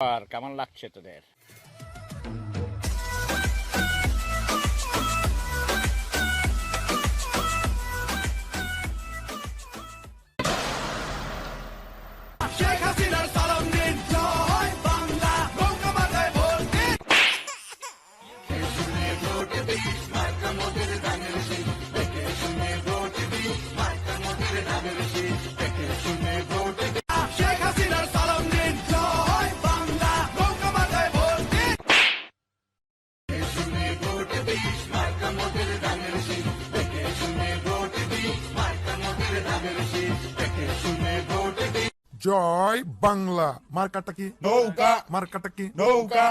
আর কেমন লাগছে তোদের? জয় বাংলা। মার্কাটা কি? নৌকা। মার্কাটা কি? নৌকা।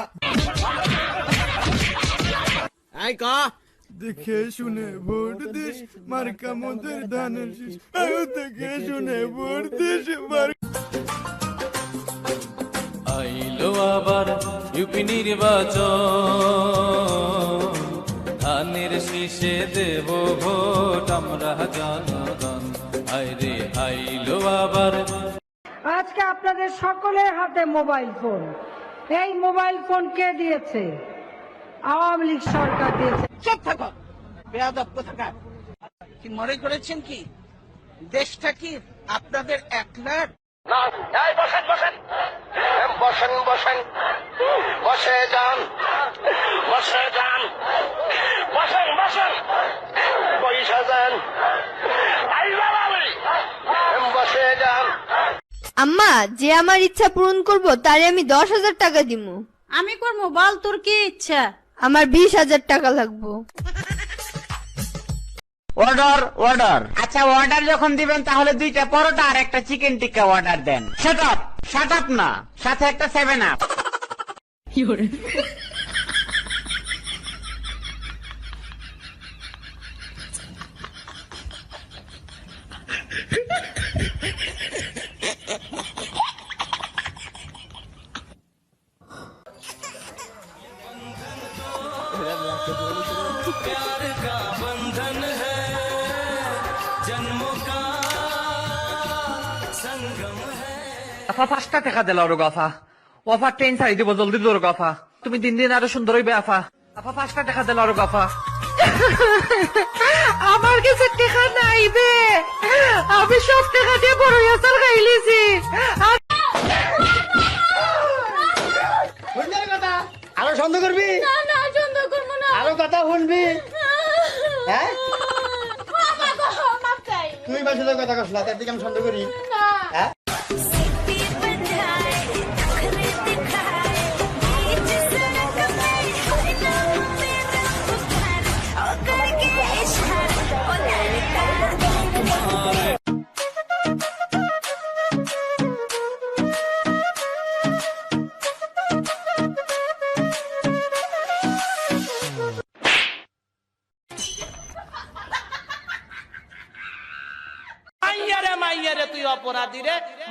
দেখে শুনে ভোট দিস মার্কা মোদের ধানের শীষ। দেখে শুনে ভোট দিস আইলো আবার ইউপি নির্বাচন। ধানের শীষে দেব ভোট আমরা জনগণ। আইরে আইলো আবার সকলের হাতে মোবাইল ফোন। এই মোবাইল ফোন কে দিয়েছে? আওয়ামী লীগ সরকার দিয়েছে। চুপ থাকো। বেয়াদব কোথাকার? কি মনে করেছেন কি? দেশটা কি আপনাদের একলার বসেন বসেন। বসেন বসেন। বসে যান। বসে যান। বসেন বসেন। পয়সা যান। আইবার বসে যান। আম্মা যে আমার ইচ্ছা পূরণ করব তারে আমি দশ হাজার টাকা দিব আমি করব বল তোর কি ইচ্ছা? আমার বিশ হাজার টাকা লাগবো। অর্ডার অর্ডার আচ্ছা অর্ডার যখন দিবেন তাহলে দুইটা পরোটা আর একটা চিকেন টিক্কা অর্ডার দেন। শাট আপ শাট আপ না সাথে একটা সেভেন আপ আফা পাঁচটা টাকা দিল ওর গফা। ওফা ট্রেন ছাড়ি দিব জলদি দৌড় গফা। তুমি দিন দিন আরও সুন্দর হইবে আফা আফা পাঁচটা টাকা দিল ওর গফা। আমার কাছে টাকা নাই বে আমি সব টাকা দিয়ে বড় আচার খাইলিছি আরও সন্দেহ করবি না সন্দেহ করব না। আরও কথা শুনবি? হ্যাঁ তুই বাসে কথা কস না তার দিকে আমি সন্দেহ করি হ্যাঁ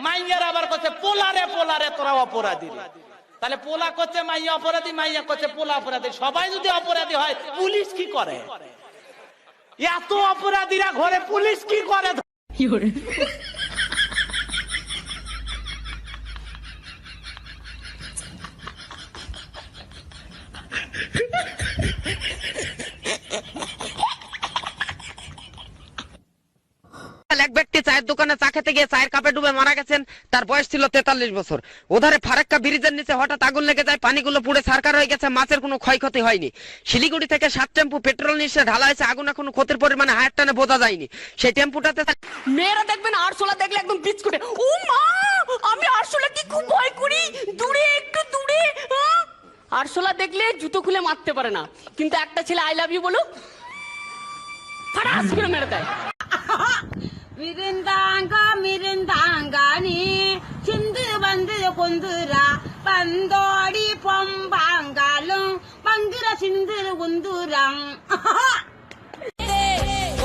মাইয়ার আবার করছে পোলারে পোলারে তোরা অপরাধী তাহলে পোলা করছে মাইয়া অপরাধী, মাইয়া করছে পোলা অপরাধী। সবাই যদি অপরাধী হয়, পুলিশ কি করে? এত অপরাধীরা ঘরে পুলিশ কি করে? দোকানে চা খেতে গিয়ে চায়ের কাপে ডুবে মারা গেছেন, তার বয়স ছিল তেতাল্লিশ বছর। ওধারে ফারাক্কা ব্রিজের নিচে হঠাৎ আগুন লেগে যায়, পানিগুলো পুড়ে সারকার হয়ে গেছে, মাছের কোনো ক্ষয়ক্ষতি হয়নি। শিলিগুড়ি থেকে সাত টেম্পু পেট্রোল নিশ্চে ঢালা হয়েছে, আগুন এখনও ক্ষতির পরিমাণে হায়ার টানে বোঝা যায়নি। সেই টেম্পুটাতে মেয়েরা দেখবেন, আরশোলা দেখলে একদম বিস্কুটে ও মা, আমি আরশোলা কি খুব ভয় করি? দূরে, একটু দূরে আরশোলা দেখলে জুতো খুলে মারতে পারে না, কিন্তু একটা ছেলে আই লাভ ইউ বলুক, ফাটাস করে মেরে দেয়। மிருந்தாங்க மிருந்தாங்கானி சிந்து வந்து கொந்துரா பந்தோடி பொம்பாங்காலும் பங்குர சிந்து குந்துராங்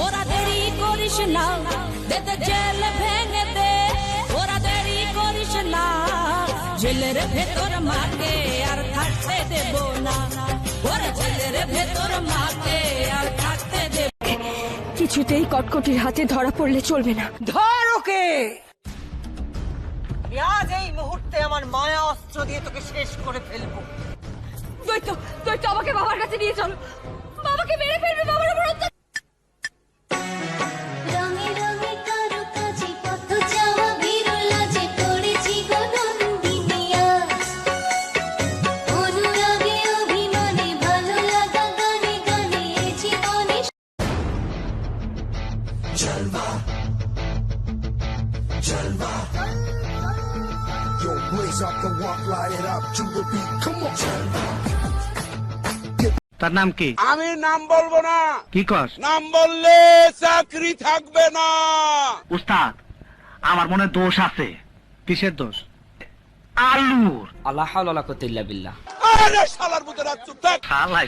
ওরা দেরি করিস না দেতে জেল ভেঙে দে ওরা দেরি করিস না জেলের ভেতর মাকে আর থাকতে দেব না ওরা জেলের ভেতর মাকে আর থাকতে দেব কিছুতেই কটকটির হাতে ধরা পড়লে চলবে না। ধর ওকে! আজ এই মুহূর্তে আমার মায়া অস্ত্র দিয়ে তোকে শেষ করে ফেলব। দৈত্য দৈত্য আমাকে বাবার কাছে নিয়ে চলো। বাবাকে মেরে ফেলবে বাবার উপর Yo, blaze up the walk, light it up to the beat. Come on. Chalva. তার নাম কি? আমি নাম বলব না। কি কস? নাম বললে চাকরি থাকবে না। উস্তাদ আমার মনে দোষ আছে। কিসের দোষ? আলুর। আল্লাহ হাওলা করতে ইল্লা বিল্লাহ। আরে শালার মতো রাত চুপ থাক খালাই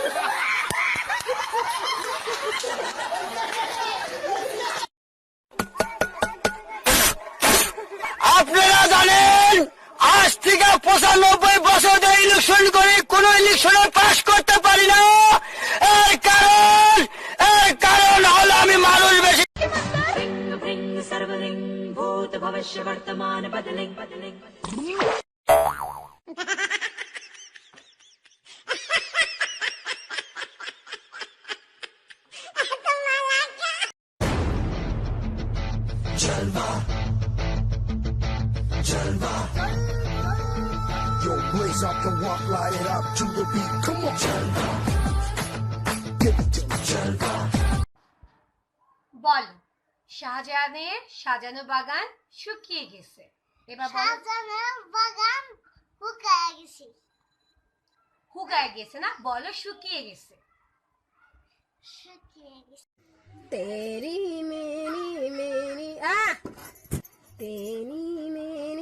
the walk, light it up to the beat. Come on. turn up. Give it to me. turn বল শাহজাহানের সাজানো বাগান শুকিয়ে গেছে এবার সাজানো বাগান শুকায় গেছে শুকায় গেছে না বলো শুকিয়ে গেছে শুকিয়ে গেছে তেরি মেরি মেরি আ তেরি মেরি মেরি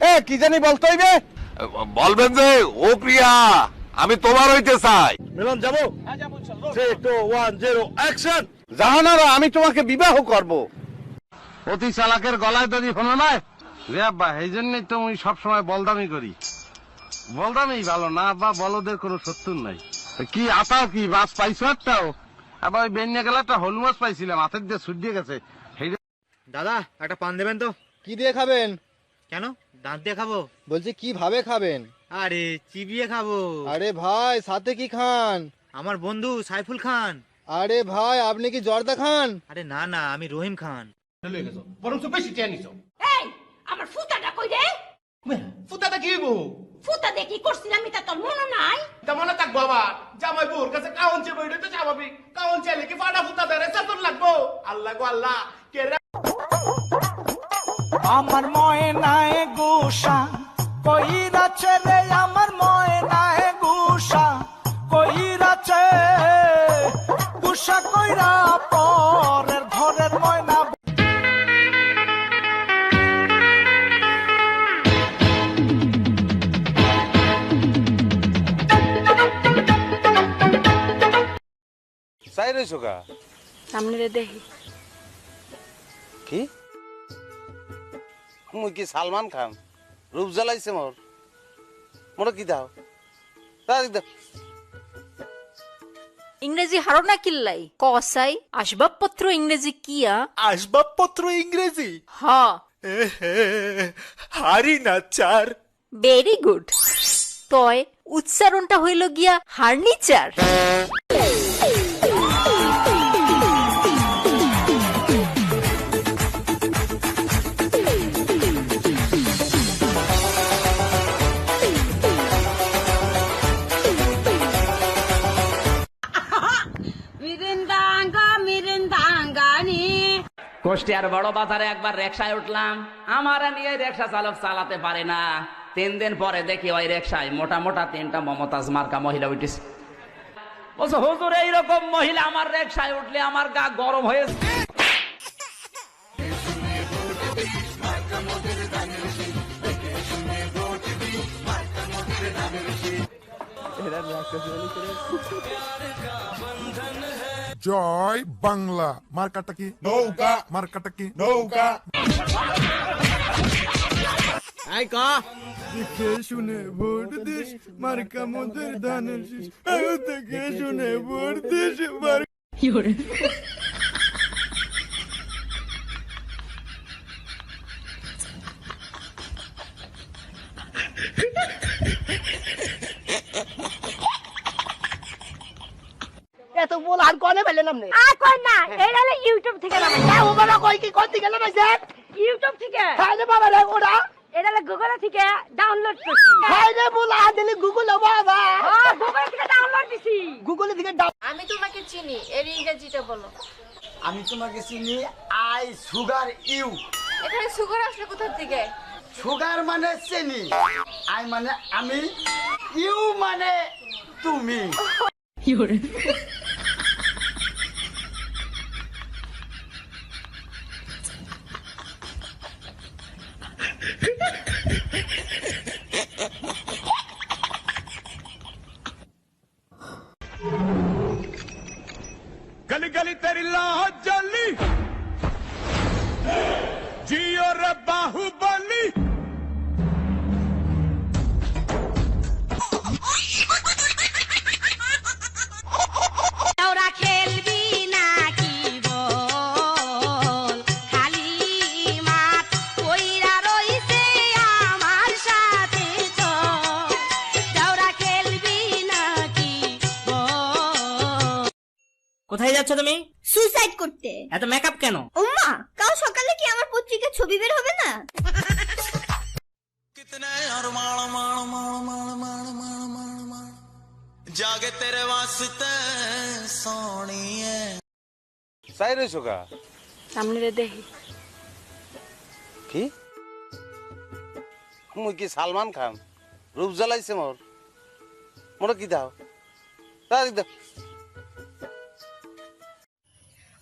এ কি জানি বলতে হইবে বলবেন যে ও প্রিয়া আমি তোমার হইতে চাই। মিলন যাব? হ্যাঁ, জাহানারা আমি তোমাকে বিবাহ করব। অতি চালাকের গলায় তো হলো না রে আব্বা এই জন্যই তো আমি সবসময় বলদামি করি। বলদামি ভালো না আব্বা বলদের কোনো শত্রুর নাই। কি আতাও কি বাস পাইছো একটাও আবার ওই বেনিয়া গেলে একটা হল মাছ পাইছিলাম হাতের দিয়ে দিয়ে গেছে। দাদা একটা পান দেবেন তো। কি দিয়ে খাবেন? কেন? দাঁত দিয়ে খাব? বলছি কীভাবে খাবেন? আরে চিবিয়ে খাব। আরে ভাই সাথে কি খান? আমার বন্ধু সাইফুল খান। আরে ভাই আপনি কি জর্দা খান? আরে না না আমি রহিম খান। ফুটাটা কি হইব। ফুটা দেখি করছিলাম এটা তোর মনে নাই? তা মনে থাকব আবার। জামাই বউর কাছে কাউন চেয়ে বইলে তো স্বাভাবিক। কাউন চাইলে কি ফাটা ফুটা দেয় চাতন লাগবো? আল্লাহ গো আল্লাহ কে আমার ময়নায় গুসা কইরা ছেলে আমার ময়নায় গুসা কইরাছে সামনে রে দেখি। কি? মুই কি সালমান খান? রূপ জ্বালাইছে মোর। মোর কি দাও? দাও ইংরেজি হারো না কিল্লাই? কসাই আসবাবপত্র ইংরেজি কিয়া? আসবাবপত্র ইংরেজি? হ হারি না চার। ভেরি গুড তয় উচ্চারণটা হইল গিয়া হার্নিচার। কুষ্টিয়ার বড় বাজারে একবার রিক্সায় উঠলাম। আমার নিয়ে রিক্সা চালক চালাতে পারে না। তিন দিন পরে দেখি ওই রিক্সায় মোটা মোটা তিনটা মমতাজ মার্কা মহিলা উঠেছে। বলছে, হুজুর, এইরকম মহিলা আমার রিক্সায় উঠলে আমার গা গরম হয়েছে জয় বাংলা। মার্কাটা কি? নৌকা। মার্কাটা কি? নৌকা। ক? দেখে শুনে ভোট দিস? মার্কা মোদের ধানের শীষ। দেখে শুনে ভোট দিস? মার- এত বল আর কনে পেলেন আপনি আর কই না এটা হলো ইউটিউব থেকে নামাই ও বাবা কই কি কোন দিকে নামাইছে? ইউটিউব থেকে। খাইলে বাবা রে ওরা। এটা হলো গুগল থেকে ডাউনলোড করছি। খাইলে বল আদিলে গুগল বাবা। গুগল থেকে ডাউনলোড দিছি। গুগলে দিকে আমি তোমাকে চিনি এর ইংরেজিটা বলো। আমি তোমাকে চিনি আই সুগার ইউ এখানে সুগার আসলে কোথা থেকে সুগার মানে চিনি আই মানে আমি ইউ মানে তুমি। गली যাচ্ছ তুমি? সুইসাইড করতে। এত মেকআপ কেন? উম্মা কাল সকালে কি আমার পত্রিকা ছবি বের হবে না? জাগে তেরে সোনিয়ে সুগা সামনে রে দেখি কি মুই কি সালমান খান রূপ জ্বালাইছে মোর মোর কি দাও তা দাও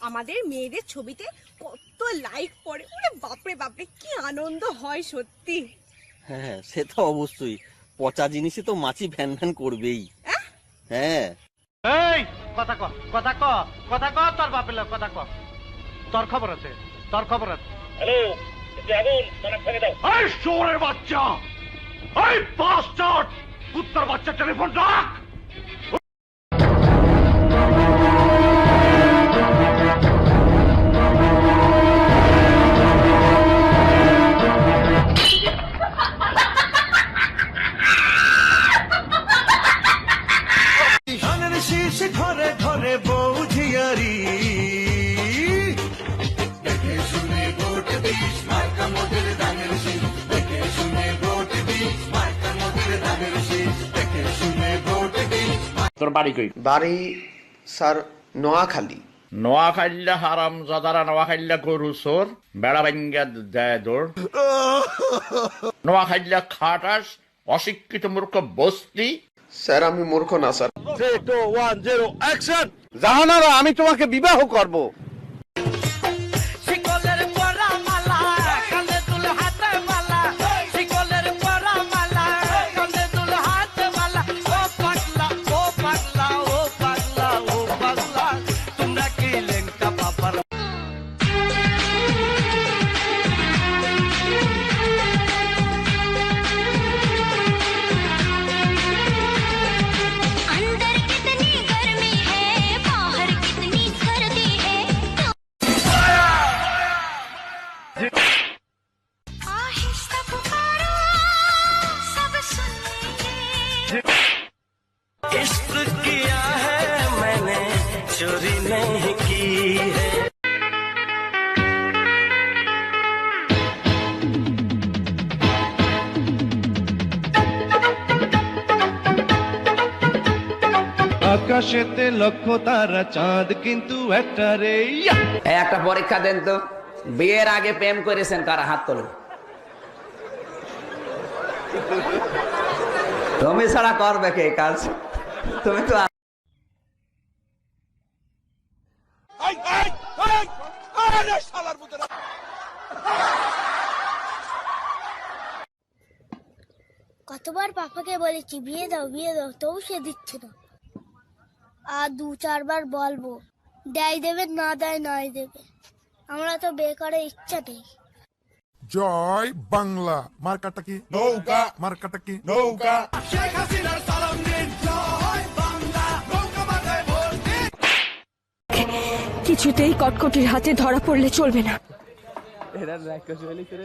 আমাদের মেয়েদের ছবিতে কত লাইক পড়ে। ওরে বাপরে বাপরে কি আনন্দ হয় সত্যি। হ্যাঁ সে তো অবশ্যই। পচা জিনিসে তো মাছি ভ্যান ভ্যান করবেই। হ্যাঁ। এই কথা ক কথা ক কথা ক তোর বাপের লোক কথা ক। তোর খবর আছে তোর খবর আছে। হ্যালো আগুন মানে ফেলে দাও। এই শোরের বাচ্চা এই বাস্টার্ড কুত্তার বাচ্চা টেলিফোন রাখ! তোর বাড়ি কই? বাড়ি স্যার নোয়াখালী। নোয়াখাইল্লা হারাম জাদারা নোয়াখাইল্লা গরু সোর বেড়া ভাঙ্গা দেয় দৌড়। নোয়াখাইল্লা খাটাস অশিক্ষিত মূর্খ বস্তি। স্যার আমি মূর্খ না স্যার। জাহানারা আমি তোমাকে বিবাহ করব। আকাশেতে লক্ষ তারা চাঁদ কিন্তু একটা রে একটা পরীক্ষা দেন তো। বিয়ের আগে প্রেম করেছেন কারা? হাত তোলো তুমি ছাড়া করবে কে কাজ? তুমি তো কতবার পাপাকে বলেছি বিয়ে দাও বিয়ে দাও তবু সে দিচ্ছে না। আর দু চারবার বলব। দেয় দেবে না দেয় নয় দেবে। আমরা তো বিয়ে করার ইচ্ছা নেই। জয় বাংলা। মার্কাটা কি? নৌকা। মার্কাটা কি? নৌকা। শেখ হাসিনার সালাম নিন জয় বাংলা। নৌকা মাথায় ভোট দিন। কিছুতেই কটকটির হাতে ধরা পড়লে চলবে না। এরা রাক্ষস করে